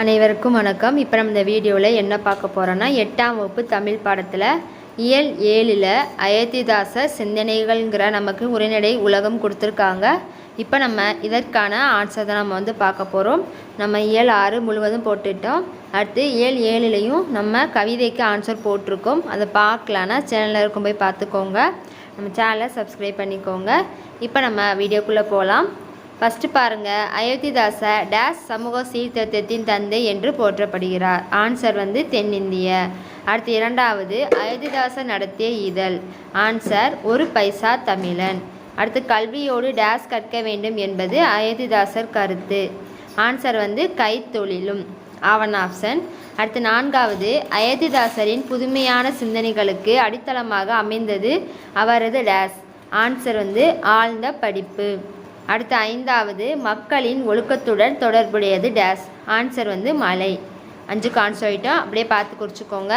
அனைவருக்கும் வணக்கம். இப்போ நம்ம இந்த வீடியோவில் என்ன பார்க்க போகிறோன்னா எட்டாம் வகுப்பு தமிழ் பாடத்தில் இயல் ஏழில் அயோத்திதாச சிந்தனைகள்ங்கிற நமக்கு உரைநடை உலகம் கொடுத்துருக்காங்க. இப்போ நம்ம இதற்கான ஆன்சர் தான் நம்ம வந்து பார்க்க போகிறோம் நம்ம இயல் ஆறு முழுவதும் போட்டுட்டோம். அடுத்து இயல் ஏழுலையும் நம்ம கவிதைக்கு ஆன்சர் போட்டிருக்கோம். அதை பார்க்கலான்னா சேனலில் இருக்கும் போய் பார்த்துக்கோங்க. நம்ம சேனலை சப்ஸ்கிரைப் பண்ணிக்கோங்க. இப்போ நம்ம வீடியோக்குள்ளே போகலாம் ஃபஸ்ட்டு பாருங்கள் அயோத்திதாச டேஸ் சமூக சீர்திருத்தத்தின் தந்தை என்று போற்றப்படுகிறார். ஆன்சர் வந்து தென்னிந்திய. அடுத்து இரண்டாவது அயோத்திதாச நடத்திய இதழ். ஆன்சர் ஒரு பைசா தமிழன். அடுத்து கல்வியோடு டேஸ் கற்க வேண்டும் என்பது அயோத்திதாசர் கருத்து. ஆன்சர் வந்து கைத்தொழிலும். ஆவன் ஆப்ஷன் அடுத்து நான்காவது அயோத்திதாசரின் புதுமையான சிந்தனைகளுக்கு அடித்தளமாக அமைந்தது அவரது டேஸ். ஆன்சர் வந்து ஆழ்ந்த படிப்பு. அடுத்து ஐந்தாவது மக்களின் ஒழுக்கத்துடன் தொடர்புடையது டேஸ். ஆன்சர் வந்து மலை. அஞ்சுக்கு ஆன்சர் ஆகிட்டோம் அப்படியே பார்த்து குறிச்சிக்கோங்க.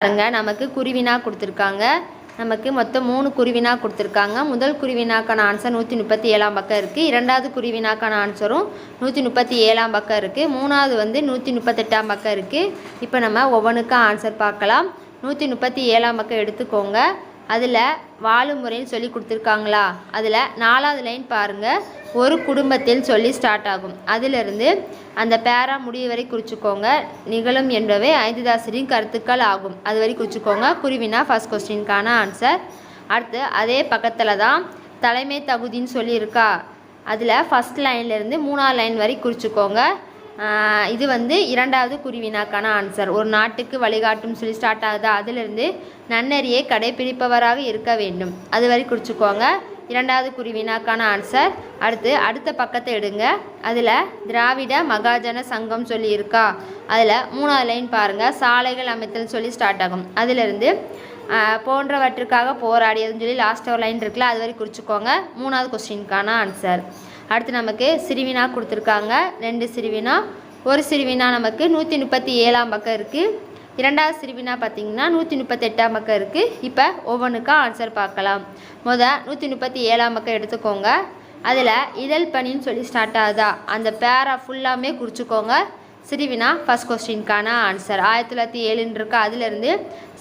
பாருங்க நமக்கு குருவினா கொடுத்துருக்காங்க. நமக்கு மொத்தம் மூணு குருவினா கொடுத்துருக்காங்க. முதல் குருவினாக்கான ஆன்சர் நூற்றி முப்பத்தி ஏழாம் பக்கம் இருக்குது இரண்டாவது குருவினாக்கான ஆன்சரும் நூற்றி முப்பத்தி ஏழாம் பக்கம் இருக்குது மூணாவது வந்து நூற்றி முப்பத்தெட்டாம் பக்கம் இருக்குது இப்போ நம்ம ஒவ்வொன்றுக்கும் ஆன்சர் பார்க்கலாம். நூற்றி முப்பத்தி ஏழாம் பக்கம் எடுத்துக்கோங்க. அதில் வாழும் முறைன்னு சொல்லி கொடுத்துருக்காங்களா? அதில் நாலாவது லைன் பாருங்கள் ஒரு குடும்பத்தில் சொல்லி ஸ்டார்ட் ஆகும். அதிலிருந்து அந்த பேரா முடிவு வரை குறிச்சிக்கோங்க. நிகழும் என்பவை ஐந்துதாசரின் கருத்துக்கள் ஆகும். அது வரை குறிச்சிக்கோங்க. குருவினா ஃபஸ்ட் கொஸ்டினுக்கான ஆன்சர் அடுத்து அதே பக்கத்தில் தான் தலைமை தகுதின்னு சொல்லியிருக்கா. அதில் ஃபஸ்ட் லைன்லேருந்து மூணாவது லைன் வரை குறிச்சிக்கோங்க. இது வந்து இரண்டாவது குருவினாக்கான ஆன்சர் ஒரு நாட்டுக்கு வழிகாட்டும் சொல்லி ஸ்டார்ட் ஆகுது. அதிலிருந்து நன்னறியை கடைபிடிப்பவராக இருக்க வேண்டும். அது வரை குறிச்சிக்கோங்க. இரண்டாவது குருவினாக்கான ஆன்சர் அடுத்து அடுத்த பக்கத்தை எடுங்க. அதில் திராவிட மகாஜன சங்கம் சொல்லி இருக்கா அதில் மூணாவது லைன் பாருங்கள் சாலைகள் அமைத்தல் சொல்லி ஸ்டார்ட் ஆகும். அதிலிருந்து போன்றவற்றுக்காக போராடியதுன்னு சொல்லி லாஸ்ட் ஒரு லைன் இருக்குல்ல அது வரை குறிச்சிக்கோங்க. மூணாவது கொஸ்டினுக்கான ஆன்சர் அடுத்து நமக்கு சிறுவினா கொடுத்துருக்காங்க. ரெண்டு சிறுவினா ஒரு சிறுவினா நமக்கு நூற்றி முப்பத்தி ஏழாம் பக்கம் இருக்குது இரண்டாவது சிறுவினா பார்த்திங்கன்னா நூற்றி முப்பத்தெட்டாம் பக்கம் இருக்குது இப்போ ஒவ்வொன்றுக்கும் ஆன்சர் பார்க்கலாம். முத நூற்றி முப்பத்தி ஏழாம் பக்கம் எடுத்துக்கோங்க. அதில் இதழ் பணின்னு சொல்லி ஸ்டார்ட் ஆகுதா? அந்த பேரா ஃபுல்லாமே குறிச்சிக்கோங்க. சிறுவினா ஃபஸ்ட் கொஸ்டின்கான ஆன்சர் ஆயிரத்தி தொள்ளாயிரத்தி ஏழுன்னு இருக்கு அதிலிருந்து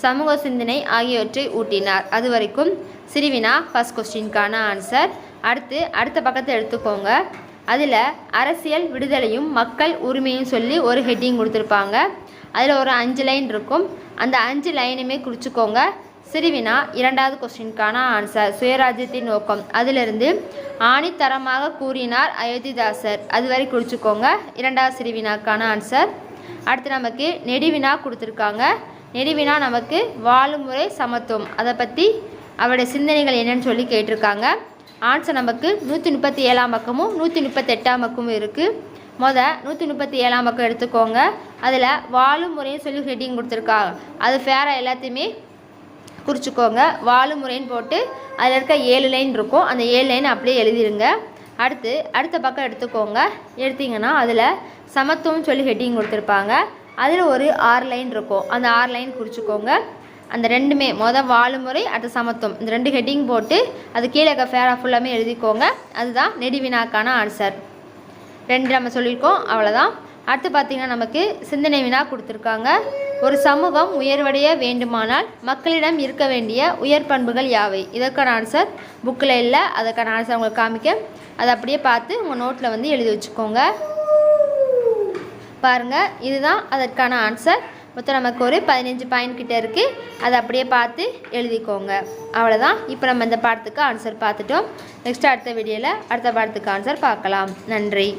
சமூக சிந்தனை ஆகியவற்றை ஊட்டினார். அது வரைக்கும் சிறுவினா ஃபஸ்ட் கொஸ்டின்கான ஆன்சர் அடுத்து அடுத்த பக்கத்தை எடுத்துக்கோங்க. அதில் அரசியல் விடுதலையும் மக்கள் உரிமையும் சொல்லி ஒரு ஹெட்டிங் கொடுத்துருப்பாங்க. அதில் ஒரு அஞ்சு லைன் இருக்கும். அந்த அஞ்சு லைனுமே குறிச்சிக்கோங்க. சிறுவினா இரண்டாவது கொஸ்டினுக்கான ஆன்சர் சுயராஜ்யத்தின் நோக்கம். அதிலிருந்து ஆணித்தரமாக கூறினார் அயோத்திதாசர். அதுவரை குறிச்சிக்கோங்க இரண்டாவது சிறுவினாக்கான ஆன்சர் அடுத்து நமக்கு நெடுவினா கொடுத்துருக்காங்க. நெடுவினா நமக்கு வாழும் முறை சமத்துவம். அதை பற்றி அவருடைய சிந்தனைகள் என்னன்னு சொல்லி கேட்டிருக்காங்க. ஆன்சர் நமக்கு நூற்றி முப்பத்தி ஏழாம் பக்கமும் நூற்றி முப்பத்தெட்டாம் பக்கமும் இருக்குது மொத நூற்றி முப்பத்தி ஏழாம் பக்கம் எடுத்துக்கோங்க. அதில் வாழும் முறைன்னு சொல்லி ஹெட்டிங் கொடுத்துருக்காங்க அது ஃபேராக எல்லாத்தையுமே குறிச்சிக்கோங்க. வாழும் முறைன்னு போட்டு அதில் இருக்க ஏழு லைன் இருக்கும். அந்த ஏழு லைன் அப்படியே எழுதிருங்க. அடுத்து அடுத்த பக்கம் எடுத்துக்கோங்க. எடுத்திங்கன்னா அதில் சமத்துவம் சொல்லி ஹெட்டிங் கொடுத்துருப்பாங்க. அதில் ஒரு ஆறு லைன் இருக்கும். அந்த ஆறு லைன் குறிச்சிக்கோங்க. அந்த ரெண்டுமே மொதல் வாழும்முறை அடுத்த சமத்துவம். இந்த ரெண்டு ஹெட்டிங் போட்டு அது கீழே இருக்க ஃபேரா ஃபுல்லாமே எழுதிக்கோங்க. அதுதான் நெடுவினாக்கான ஆன்சர் ரெண்டு நம்ம சொல்லியிருக்கோம். அவ்வளோதான் அடுத்து பார்த்திங்கன்னா நமக்கு சிந்தனை வினா கொடுத்துருக்காங்க. ஒரு சமூகம் உயர்வடைய வேண்டுமானால் மக்களிடம் இருக்க வேண்டிய உயர் பண்புகள் யாவை? இதற்கான ஆன்சர் புக்கில் இல்லை. அதற்கான ஆன்சர் உங்களுக்கு காமிக்க. அதை அப்படியே பார்த்து உங்கள் நோட்டில் வந்து எழுதி வச்சுக்கோங்க. பாருங்கள் இதுதான் அதற்கான ஆன்சர் மொத்தம் நமக்கு ஒரு பதினஞ்சு பாயிண்ட் கிட்டே இருக்குது அதை அப்படியே பார்த்து எழுதிக்கோங்க. அவ்வளோதான் இப்போ நம்ம இந்த பாடத்துக்கு ஆன்சர் பார்த்துட்டோம். நெக்ஸ்ட் அடுத்த வீடியோவில் அடுத்த பாடத்துக்கு ஆன்சர் பார்க்கலாம். நன்றி.